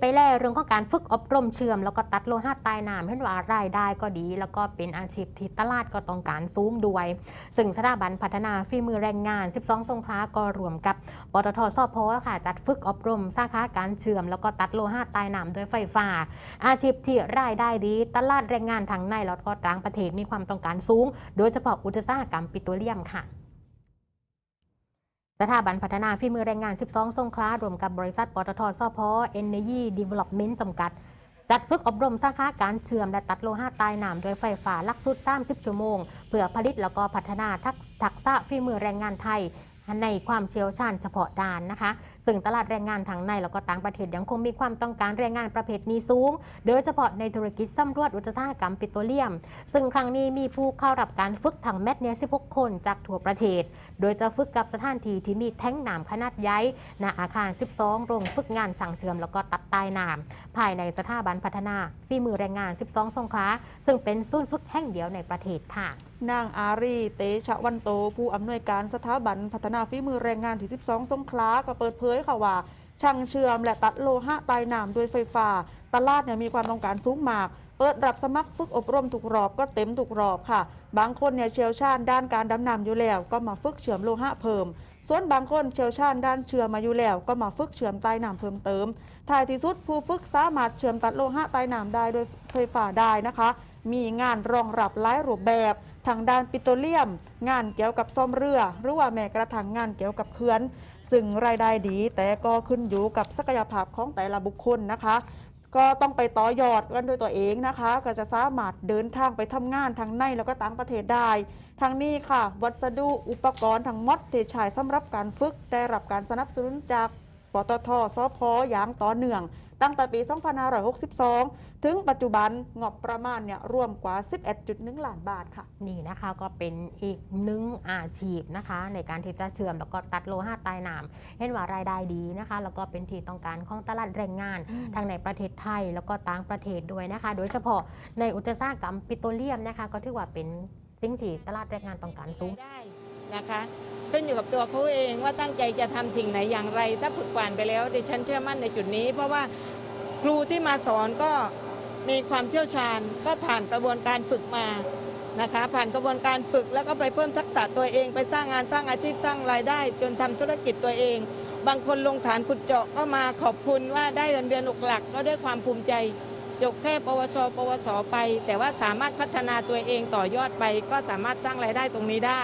ไปแล้วเรื่องของการฝึกอบรมเชื่อม แล้วก็ตัดโลหะใต้น้ำเห็นว่ารายได้ก็ดี แล้วก็เป็นอาชีพที่ตลาดก็ต้องการสูงด้วย ซึ่งสถาบันพัฒนาฝีมือแรงงาน 12 สงขลาก็รวมกับปตทสพค่ะจัดฝึกอบรมสาขาการเชื่อม แล้วก็ตัดโลหะใต้น้ำด้วยไฟฟ้า อาชีพที่รายได้ดี ตลาดแรงงานทางในแล้วก็ต่างประเทศมีความต้องการสูง โดยเฉพาะอุตสาหกรรมปิโตรเลียมค่ะ สถาบันพัฒนาฝีมือแรงงาน 12 สงขลารวมกับบริษัทปตทสพเอนเนยีดีเวล็อปเมนต์จำกัด จัดฝึกอบรมสาขาการเชื่อมและตัดโลหะตายหน้ำโดยไฟฟ้าลักสูตร30 ชั่วโมง เพื่อผลิตแล้วก็พัฒนาทักทักษะฝีมือแรงงานไทย ในความเชี่ยวชาญเฉพาะด้านนะคะซึ่งตลาดแรงงานทั้งในแล้วก็ต่างประเทศยังคงมีความต้องการแรงงานประเภทนี้สูง โดยเฉพาะในธุรกิจสำรวจอุตสาหกรรมปิโตรเลียม ซึ่งครั้งนี้มีผู้เข้ารับการฝึกทั้งแมตเนี่ย16 คนจากทั่วประเทศ โดยจะฝึกกับสถานที่ที่มีแท้งน้ำขนาดใหญ่ณอาคาร 12 โรงฝึกงานช่างเชื่อมแล้วก็ตัดใต้น้ำภายในสถาบันพัฒนาฝีมือแรงงาน 12 สงขลาซึ่งเป็นศูนย์ฝึกแห่งเดียวในประเทศค่ะนางอารี เตชะวันโต ผู้อำนวยการสถาบันพัฒนาฝีมือแรงงานที่ 12 สงขลาก็เปิดเผยค่ะว่าช่างเชื่อมและตัดโลหะใต้น้ำด้วยไฟฟ้า ตลาดเนี่ยมีความต้องการสูงมาก เปิดรับสมัครฝึกอบรมทุกรอบก็เต็มทุกรอบค่ะ บางคนเนี่ยเชี่ยวชาญด้านการดำน้ำอยู่แล้ว ก็มาฝึกเชื่อมโลหะเพิ่ม ส่วนบางคนเชี่ยวชาญด้านเชื่อมมาอยู่แล้ว ก็มาฝึกเชื่อมใต้น้ำเพิ่มเติม ท้ายที่สุดผู้ฝึกสามารถเชื่อมตัดโลหะใต้น้ำได้ด้วยไฟฟ้าได้นะคะ มีงานรองรับหลายรูปแบบ ทางด้านปิโตรเลียม งานเกี่ยวกับซ่อมเรือ หรือว่าแม้กระทั่งงานเกี่ยวกับเขื่อน ซึ่งรายได้ดีแต่ก็ขึ้นอยู่กับศักยภาพของแต่ละบุคคลนะคะ ก็ต้องไปต่อยอดกันด้วยตัวเองนะคะ ก็จะสามารถเดินทางไปทำงานทั้งในแล้วก็ต่างประเทศได้ทั้งนี้ค่ะ วัสดุอุปกรณ์ทั้งหมดที่ใช้สำหรับการฝึกได้รับการสนับสนุนจาก ปตทสพอย่างต่อเนื่อง ตั้งแต่ปี 2562 ถึงปัจจุบันงบประมาณเนี่ยรวมกว่า 11.1 ล้านบาทค่ะ นี่นะคะก็เป็นอีกหนึ่งอาชีพนะคะ ในการที่จะเชื่อมแล้วก็ตัดโลหะใต้น้ำเห็นว่ารายได้ดีนะคะ แล้วก็เป็นที่ต้องการของตลาดแรงงานอืมทั้งในประเทศไทยแล้วก็ต่างประเทศด้วยนะคะ โดยเฉพาะในอุตสาหกรรมปิโตรเลียมนะคะ ก็ถือว่าเป็นสิ่งที่ตลาดแรงงานต้องการสูงได้ นะคะขึ้นอยู่กับตัวเขาเองว่าตั้งใจจะทำสิ่งไหนอย่างไร ถ้าฝึกผ่านไปแล้วดิฉันเชื่อมั่นในจุดนี้ เพราะว่าครูที่มาสอนก็มีความเชี่ยวชาญก็ผ่านกระบวนการฝึกมานะคะผ่านกระบวนการฝึกแล้วก็ไปเพิ่มทักษะตัวเอง ไปสร้างงานสร้างอาชีพสร้างรายได้ จนทำธุรกิจตัวเอง บางคนลงฐานขุดเจาะก็มาขอบคุณว่าได้เงินเดือนหลักก็ด้วยความภูมิใจจบแค่ปวช ปวส ไป แต่ว่าสามารถพัฒนาตัวเองต่อยอดไป ก็สามารถสร้างรายได้ตรงนี้ได้